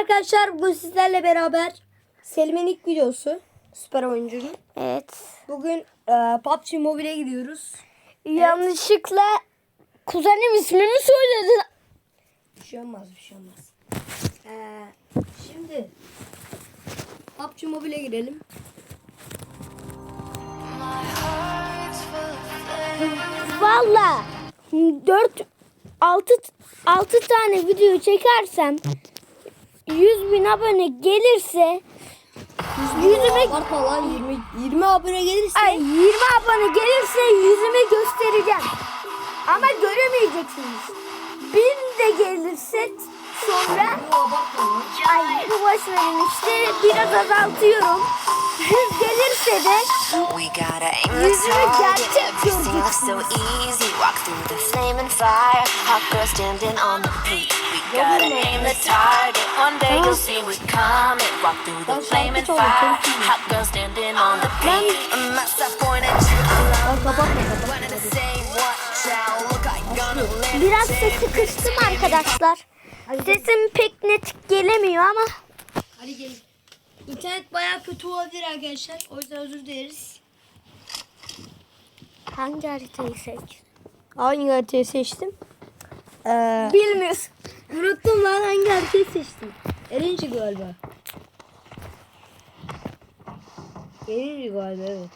Arkadaşlar bugün sizlerle beraber Selim'in ilk videosu süper oyuncunun. Evet. Bugün e, PUBG Mobile'e gidiyoruz. Yanlışlıkla kuzenim ismimi söyledi. Bir şey olmaz bir şey olmaz. E, şimdi PUBG Mobile'e girelim. Valla 4 6 6 tane video çekersem 100 bin abone gelirse yüzüme Abartma lan 20, 20 abone gelirse. ay 20 abone gelirse yüzümü göstereceğim. Ama göremeyeceksiniz. 1000 de gelirse sonra ay bu boş verin işte biraz azaltıyorum. 100 gelirse de We gotta aim the Yüzümü target. gerçek. We gotta aim the target. One day you'll see we coming. Walk through the flame and fire. Hot girl standing on the peak. Unless I point at you, wanted to say what shall look like gonna live. biraz sesi kıstım arkadaşlar. Sesim pek net gelemiyor ama Hadi gelin. İnternet bayağı kötü olabilir arkadaşlar. O yüzden özür dileriz. hangi haritayı seç? Hangi haritayı seçtim? Ee, Bilmiyoruz. unuttum lan hangi haritayı seçtim. Erinci galiba. Erinci galiba evet.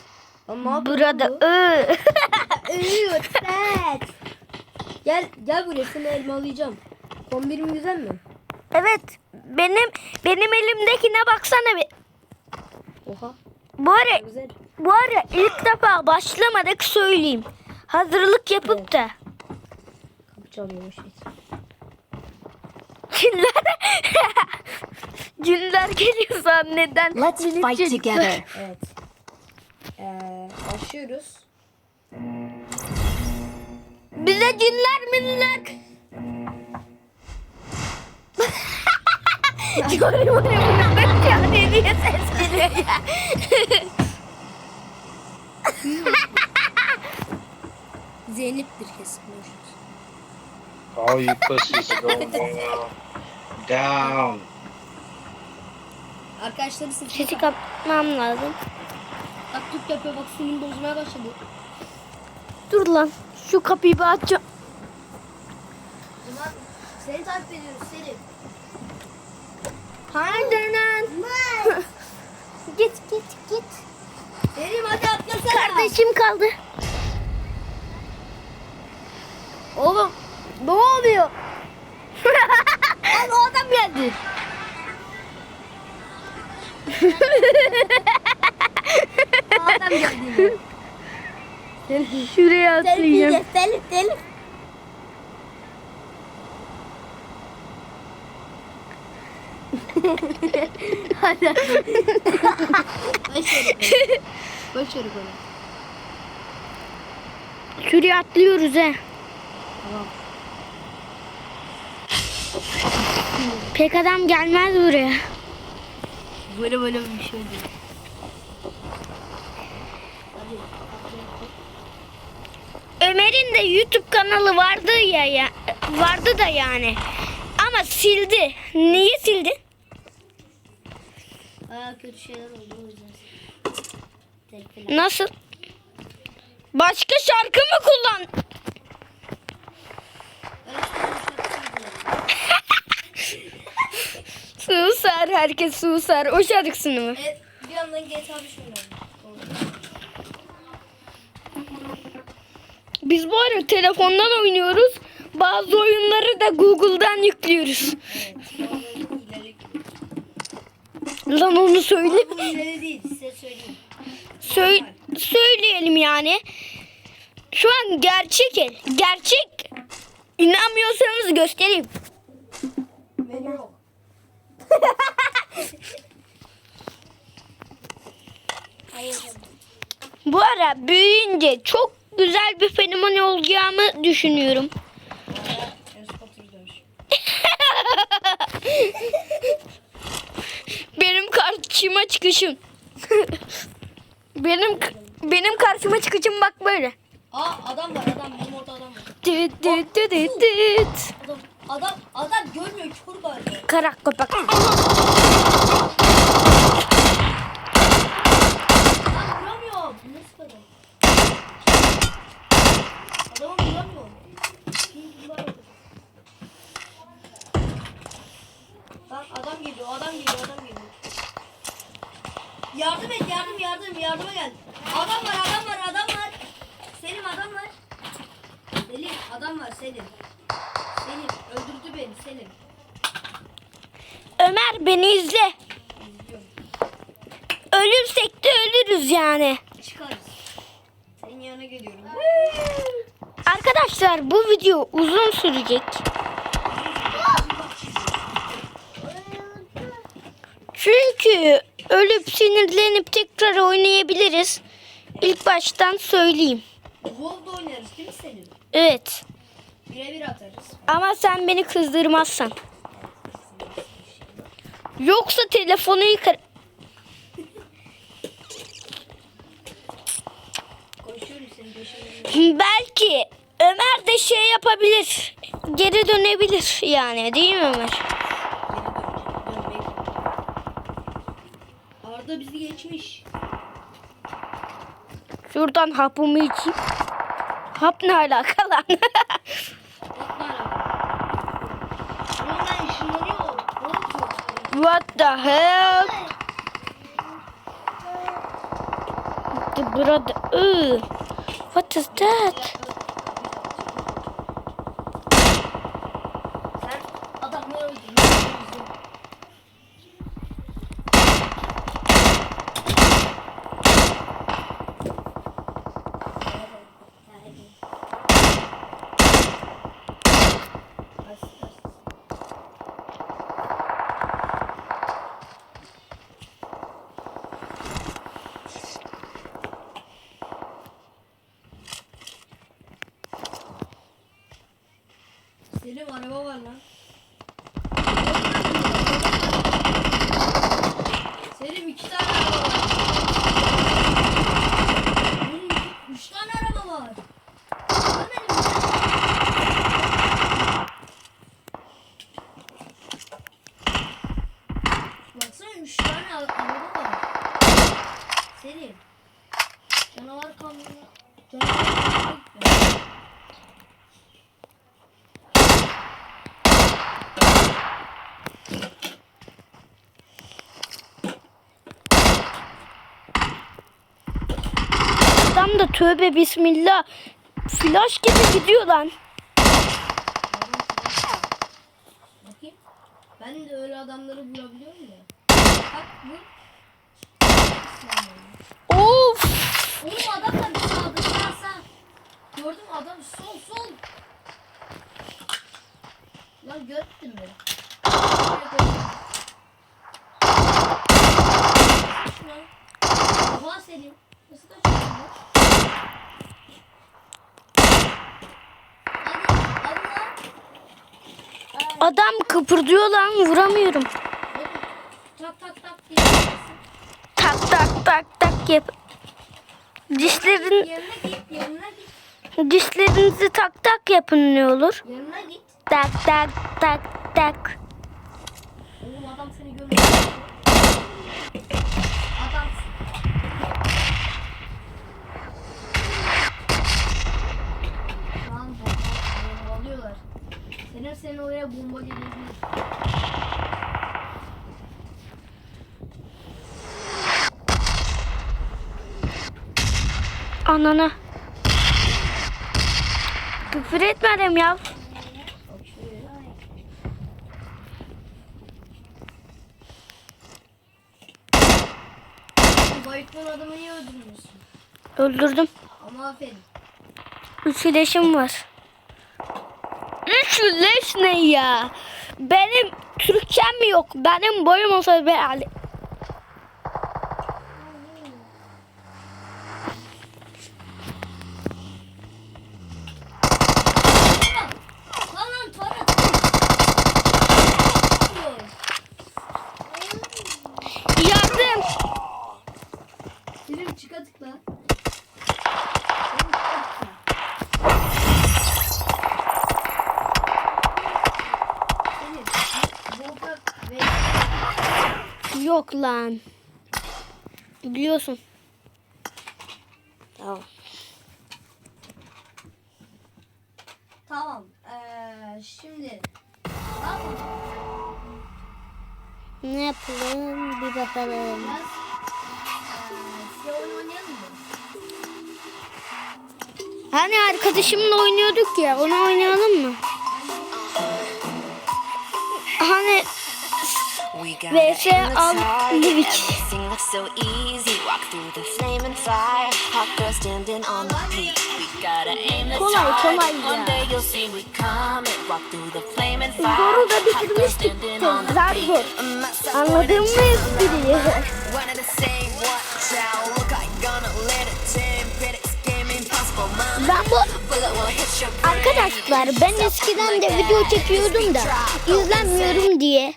Ama Burada ı. Evet. evet. Gel gel buraya seni elmalayacağım. Kombinim güzel mi? evet. Benim benim elimdekine baksana bir. Oha Bu ara güzel. bu ara ilk defa başlamadık söyleyeyim. Hazırlık yapıp da. Kapı çalıyormuş. Cinler Cinler geliyor zanneden. Let's fight together. Evet. Ee, başlıyoruz. Bize cinler minnak. Jory Mory minnak yani diye ses geliyor ya. Zeynep'tir kesin. All you pussies are going down. Arkadaşları sesi Sesi kapatmam lazım. taklit yapıyor bak suyun bozmaya başladı. Dur lan. Şu kapıyı bir açacağım. Ulan seni takip ediyoruz seni. Lan. git git git. Selim hadi atlasana. Kardeşim kaldı. Oğlum ne oluyor? Lan o adam geldi. O adam geldi. Şuraya atlayacağım. Selim Selim. Hadi hadi. Boş ver bana. Ver bana. Şuraya atlıyoruz he. Tamam. Pek adam gelmez buraya. Böyle böyle bir şey oluyor. Ömer'in de YouTube kanalı vardı ya, ya vardı da yani. Ama sildi. Niye sildi? Aa kötü şeyler oldu o yüzden. Tek falan. Nasıl? Başka şarkı mı kullan? Susar herkes susar. O şarkısını mı? Evet, bir yandan GTA 5 oynuyorum. Biz bu ara telefondan oynuyoruz. Bazı oyunları da Google'dan yüklüyoruz. Lan onu söyle. Bu ileri değil size söyleyeyim. Söy- söyleyelim yani. Şu an gerçek el. Gerçek. İnanmıyorsanız göstereyim. Benim yok. Hayır. Bu ara büyüyünce çok güzel bir fenomen olacağımı düşünüyorum. Benim karşıma çıkışım. benim benim karşıma çıkışım bak böyle. Aa adam var adam benim orada adam var. Düt düt düt düt düt. Adam adam adam görmüyor kör galiba. Karak köpek. Adam geliyor, adam geliyor, adam geliyor. Yardım et, yardım, yardım, yardıma gel. Adam var, adam var, adam var. Selim adam var. Selim, adam var Selim. Selim, öldürdü beni Selim. Ömer beni izle. İzliyorum. Ölürsek de ölürüz yani. Çıkarız. Senin yanına geliyorum. Arkadaşlar bu video uzun sürecek. Çünkü ölüp sinirlenip tekrar oynayabiliriz. İlk baştan söyleyeyim. Wolf'da oynarız değil mi Selim? Evet. Birebir atarız. Ama sen beni kızdırmazsan. Yoksa telefonu yıkar. Koşuyorum. Belki Ömer de şey yapabilir. Geri dönebilir yani değil mi Ömer? Arda bizi geçmiş. Şuradan hapımı içeyim. Hap ne alaka lan? What the hell? The brother. Ugh. What is that? Sen adamları öldürdün. Selim araba var lan. Selim iki tane araba var. Selim iki- üç tane araba var. Görmedin mi? Baksana üç tane araba var. Selim. Canavar kamyonu. Canavar kamyonu gitme. Adam da tövbe bismillah. Flash gibi gidiyor lan. Bakayım. Ben de öyle adamları vurabiliyorum ya. Bak bu. Of. Oğlum adam da bir. Gördün mü adam sol sol. Lan gördün mü? Oha Selim. Nasıl kaçıyorsun lan? Hadi, hadi lan. Adam kıpırdıyor lan vuramıyorum. Tak tak tak. Tak tak tak tak yap. Dişlerin Yanına git, yanına git, dişlerinizi tak tak yapın ne olur? yanına git. Tak tak tak tak. Oğlum adam seni görmüyor. Adam. Tamam bomba bombalıyorlar. Oraya bomba gelebilir. Anana. Küfür etmedim ya. Bayıkman adamı niye öldürmüyorsun? Öldürdüm. Ama aferin. Üç leşim var. Üç leş ne ya? Benim Türkçem yok? Benim boyum olsa ben Ali. Lan lan Tarat. Yardım. Selim çıka tıkla. Lan. Biliyorsun. Tamam. Tamam. Ee, şimdi. Ne yapalım? Ne yapalım bir bakalım. Biraz ee, size oyun oynayalım mı? Hani arkadaşımla oynuyorduk ya onu oynayalım mı? Hani VS aim the al target. Livik. Everything looks so easy. Walk through the flaming fire. Hot girl standing on the peak. We gotta aim the Kolay, kolay ya. Zoru da bitirmiştik. peak. zor. Anladın mı espriyi? Ben bu arkadaşlar ben eskiden de video çekiyordum da izlenmiyorum diye.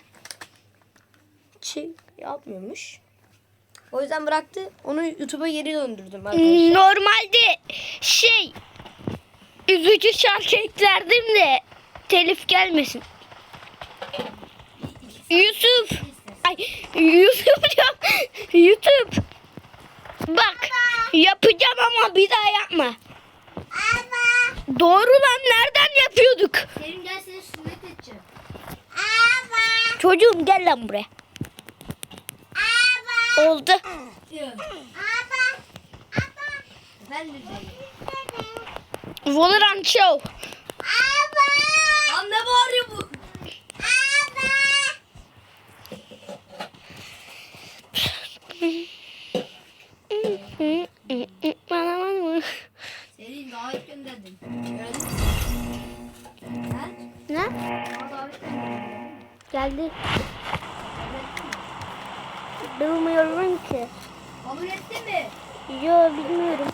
Şey yapmıyormuş. O yüzden bıraktı. Onu YouTube'a geri döndürdüm Hmm. arkadaşlar. Normalde şey üzücü şarkı eklerdim de telif gelmesin. Yusuf. Ay Yusuf diyorum. YouTube. Bak yapacağım ama bir daha yapma. Doğru lan nereden yapıyorduk? Kerim gel seni sünnet edeceğim. Çocuğum gel lan buraya. Oldu. Diyor. Efendim dedi. Valorant Show. Lan ne bağırıyor bu? Bana var mı? Seni davet gönderdim. Gördün mü? Ne? Davet gönderdim. Geldi. Bilmiyorum ki. Kabul ettin mi? Yo bilmiyorum.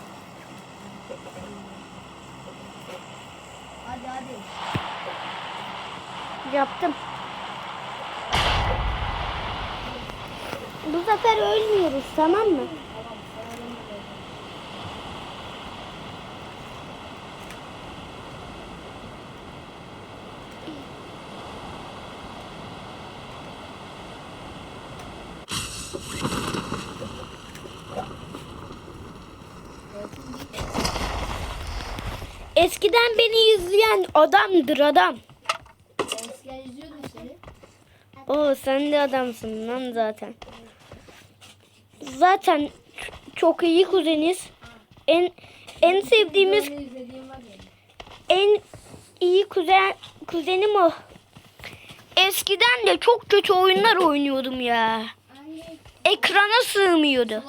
Hadi hadi. Yaptım. Bu sefer ölmüyoruz tamam mı? Eskiden beni izleyen adamdır adam. Eskiden izliyordum seni. Oo sen de adamsın lan zaten. Zaten çok iyi kuzeniz. En en sevdiğimiz en iyi kuzen kuzenim o. Eskiden de çok kötü oyunlar oynuyordum ya. Ekrana sığmıyordu.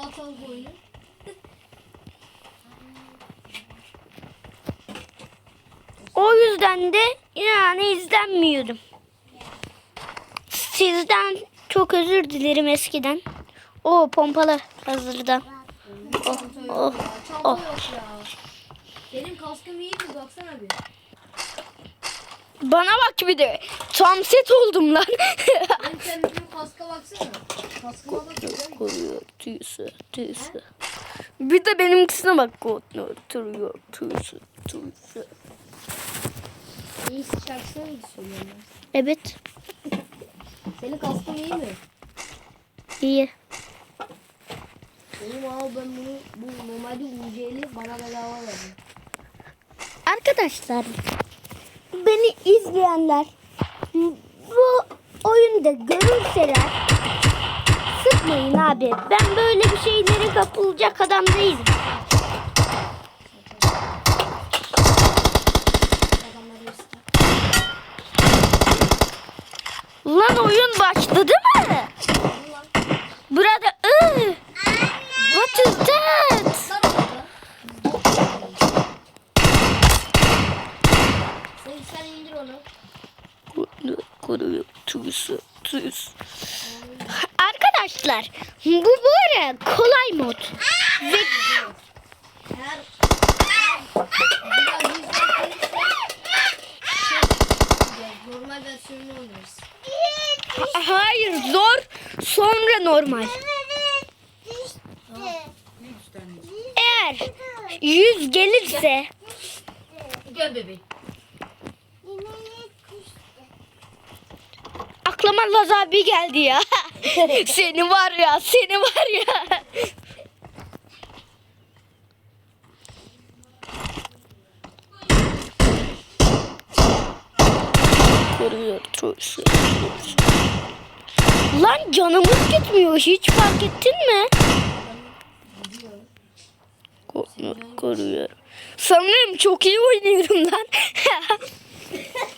O yüzden de yani izlenmiyordum. Sizden çok özür dilerim eskiden. O pompalı hazırda. Oh, oh, oh. Benim kaskım iyi mi? Baksana bir. Bana bak bir de. Tam set oldum lan. Benim sen benim kaska baksana. Kaskıma bak. Koruyor tüyüsü tüyüsü. Bir de benimkisine bak. Oturuyor tüyüsü tüyüsü. İyi şarkısını mı söylüyorsun? Evet Senin kaskın iyi mi? iyi. Benim abi ben bunu bu normalde UC'li bana bedava verdi. Arkadaşlar beni izleyenler bu oyunda görürseler sıkmayın abi. Ben böyle bir şeylere kapılacak adam değilim. Adamları ister. Lan oyun başladı mı? Burada ıı. What is that? Sar orada. Sen, sen indir onu. Koruyor tüyüsü tüyüsü. Arkadaşlar bu bu ara kolay mod. Ve Eğer biraz yüz gelirse şey, normal versiyonunu oynarız. hayır zor sonra normal. Eğer 100 gelirse Gel bebeğim. Aklıma Laz abi geldi ya. seni var ya, seni var ya. Trollsü. Lan canımız gitmiyor. Hiç fark ettin mi? Koruyor. koruyor. Sanırım çok iyi oynuyorum lan.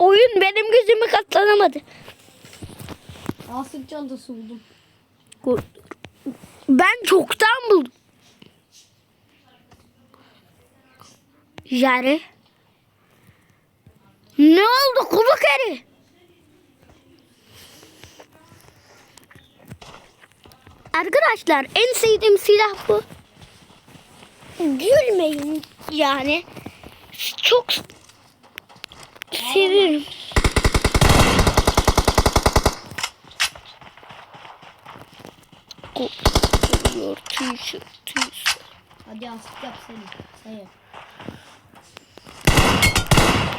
Oyun benim gözümü katlanamadı. Asık çantası buldum. Ben çoktan buldum. Yani. Ne oldu kulu keri? Arkadaşlar en sevdiğim silah bu. Gülmeyin yani. Çok seviyorum. Koruyor tüysü tüysü. Hadi asık yap seni. Sen yap.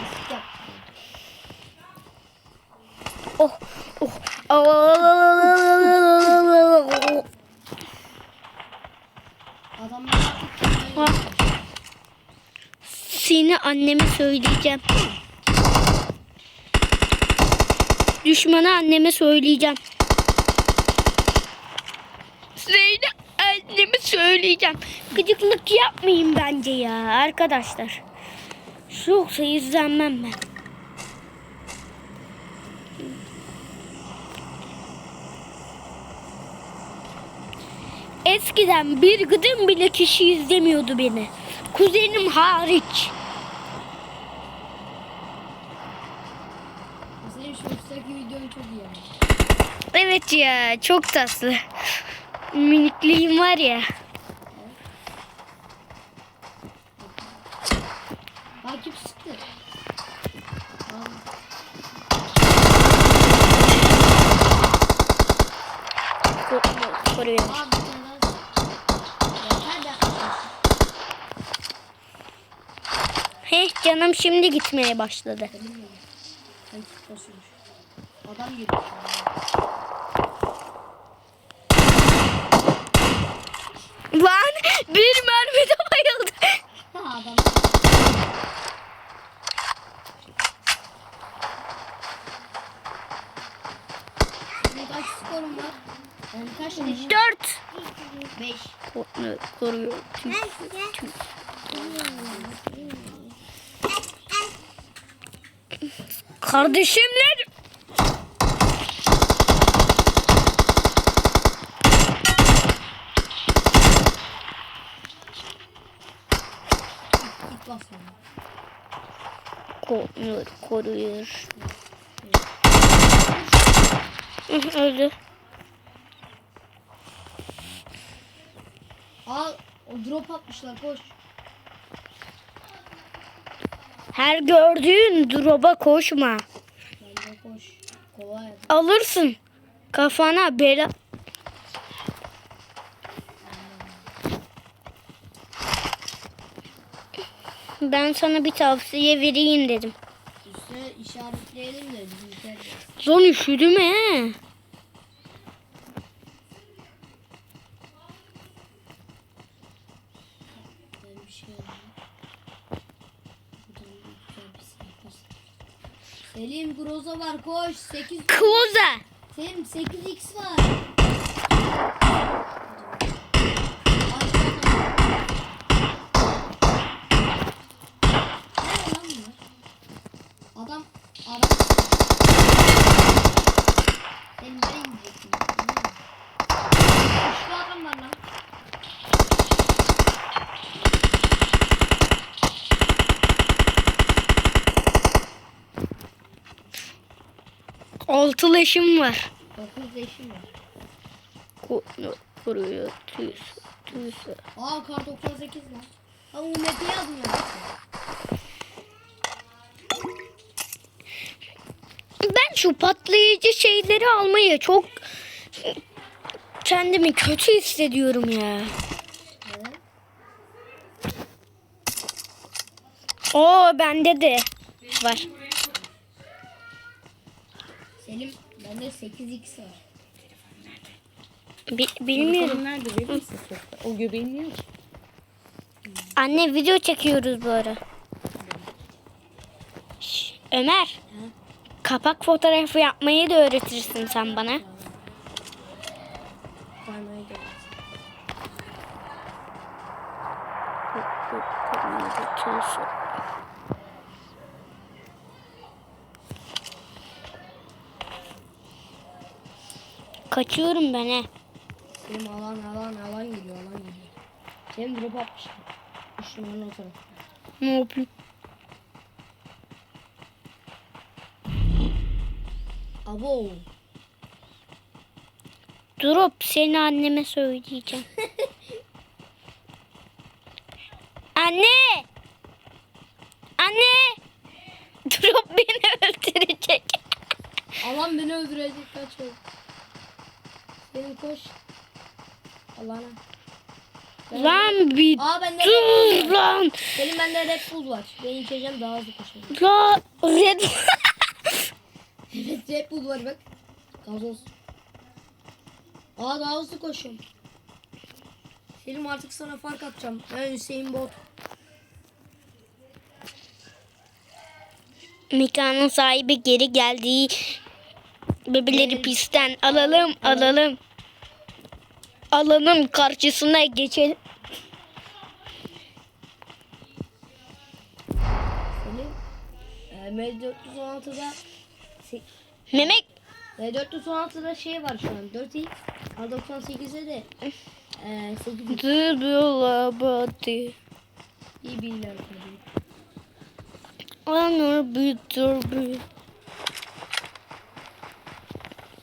Asık yap. Oh oh. oh. Adamlar Seni anneme söyleyeceğim. Düşmana anneme söyleyeceğim. Seni anneme söyleyeceğim. Gıcıklık yapmayın bence ya arkadaşlar. Yoksa izlenmem ben. Eskiden bir gıdım bile kişi izlemiyordu beni. Kuzenim hariç. Senin şu üstteki videon çok iyi yani. Evet ya çok tatlı. Minikliğim var ya. Takip sıktı. Tamam. Koruyor. Abi bir tane daha. Yeter de. Heh canım şimdi gitmeye başladı. Adam geliyor. Lan bir mermide bayıldı. Ha adam. Senin kaç skorun var? Yani kaç leşin? Dört. Beş. Koruyor. koruyor. Tüy, tüy. Kardeşimler. Koruyor. Koruyor. Öldü. Al. O drop atmışlar koş. Her gördüğün droba koşma. Koş. Kolay. Alırsın. Kafana bela. Ben sana bir tavsiye vereyim dedim. Üstüne işaretleyelim de de. Zon üşüdüm he. Ben bir şey alayım. Buradan bir güzel bir silah var. Selim Groza var koş. 8 Kvoza. Selim 8x var. Aç bakalım. Nerede lan bunlar? Adam adam. Selim nereye gideceksin? Şu adam var lan. Altı leşim var. 9 leşim var. Ko- Koruyor. Tüys. Tüys. Aa kar 98 lan. Ha UMP yazmıyor. Ben şu patlayıcı şeyleri almayı çok kendimi kötü hissediyorum ya. Evet. Oo bende de var. Selim bende 8x var. Bi- bilmiyorum. Nerede verir misin sokta? O göbeğin niye? Anne video çekiyoruz bu ara. Şş, Ömer. Kapak fotoğrafı yapmayı da öğretirsin sen bana. Parmağı gel. Kaçıyorum ben he. Selim alan alan alan geliyor alan geliyor. Selim drop atmış. Düşmanın o tarafta. Ne yapayım? Abo. Drop seni anneme söyleyeceğim. Anne! Anne! Drop beni öldürecek. Alan beni öldürecek kaç ol. Selim koş. Alana. Lan bir Aa bende dur lan. Selim bende Red Bull var. Ben içeceğim daha hızlı koşarım. La Red Evet Red Bull var bak. Gazoz. Aa daha hızlı koşuyorum. Selim artık sana fark atacağım. Ben Hüseyin Bolt. Mekanın sahibi geri geldi. Bebeleri pistten alalım alalım. Alanın karşısına geçelim. Selim. E, M416'da se- Memek M416'da şey var şu an. 4x. A98'de de e, 8x. Dıbılabadi. İyi bilgiler. Anır büyütür büyütür.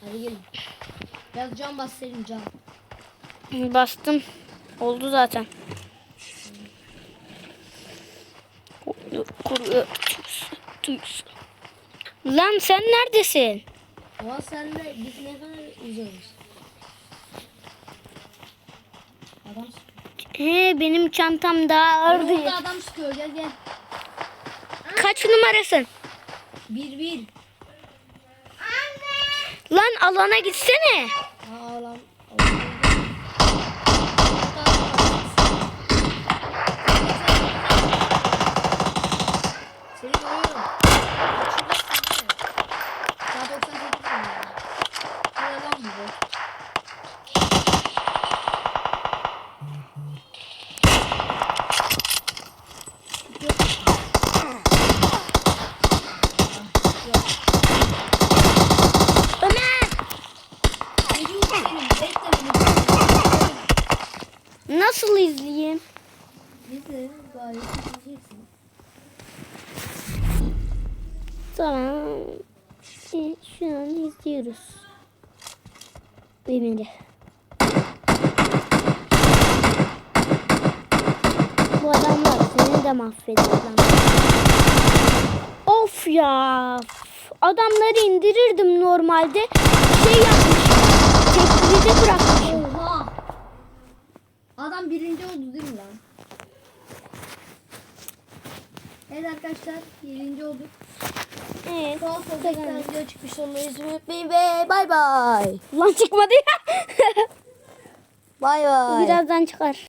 Hadi gelin. Biraz can bas Selim can. Bastım. Oldu zaten. Lan sen neredesin? Ama senle biz ne kadar uzağız. Adam sıkıyor. He benim çantam daha ağırdı. Orada adam sıkıyor gel gel. Kaç numarasın? Bir bir. Lan alana gitsene. Aa lan. Senin oyun. Daha 98 mi? Ne lan bu? be? Ömer. Ne diyorsun senin? Bekle beni. Nasıl izleyeyim? Neyse gayet izleyeceksin. Tamam. E, Şu an izliyoruz. Emir'i. Bu adamlar seni de mahveder lan. Of ya. Adamları indirirdim normalde. Şey yapmış. Tekliğde bırakmış. Oha! Adam birinci oldu değil mi lan? Evet arkadaşlar birinci olduk. Evet. Sol sol tekrar video çıkmış onları izlemeyi unutmayın ve bay bay. Lan çıkmadı ya. Bay bay. Birazdan çıkar.